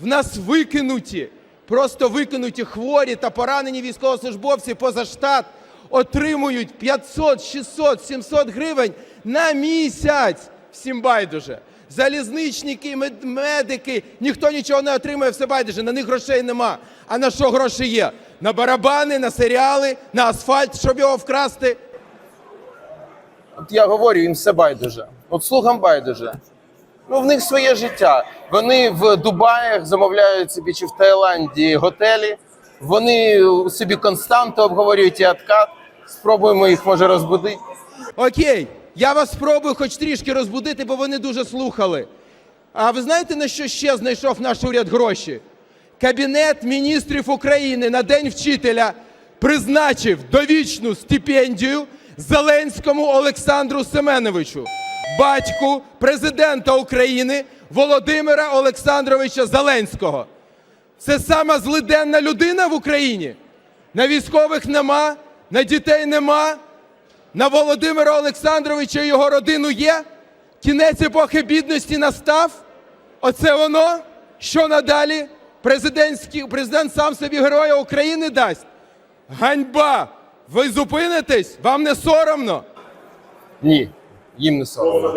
В нас викинуті, просто викинуті хворі та поранені військовослужбовці поза штат отримують 500, 600, 700 гривень на місяць. Всім байдуже. Залізничники, мед- медики, ніхто нічого не отримує, все байдуже, на них грошей нема. А на що гроші є? На барабани, на серіали, на асфальт, щоб його вкрасти. От я говорю, їм все байдуже. От слугам байдуже. Ну, в них своє життя. Вони в Дубаях замовляють собі чи в Таїланді готелі. Вони собі константу обговорюють і откат. Спробуємо їх може розбудити. Окей, я вас спробую хоч трішки розбудити, бо вони дуже слухали. А ви знаєте, на що ще знайшов наш уряд гроші? Кабінет міністрів України на День вчителя призначив довічну стипендію Зеленському Олександру Семеновичу, батьку президента України Володимира Олександровича Зеленського. Це сама злиденна людина в Україні. На військових нема, на дітей нема, на Володимира Олександровича і його родину є? Кінець епохи бідності настав? Оце воно? Що надалі? Президент сам собі Героя України дасть? Ганьба! Ви зупинитесь? Вам не соромно? Ні, їм не соромно.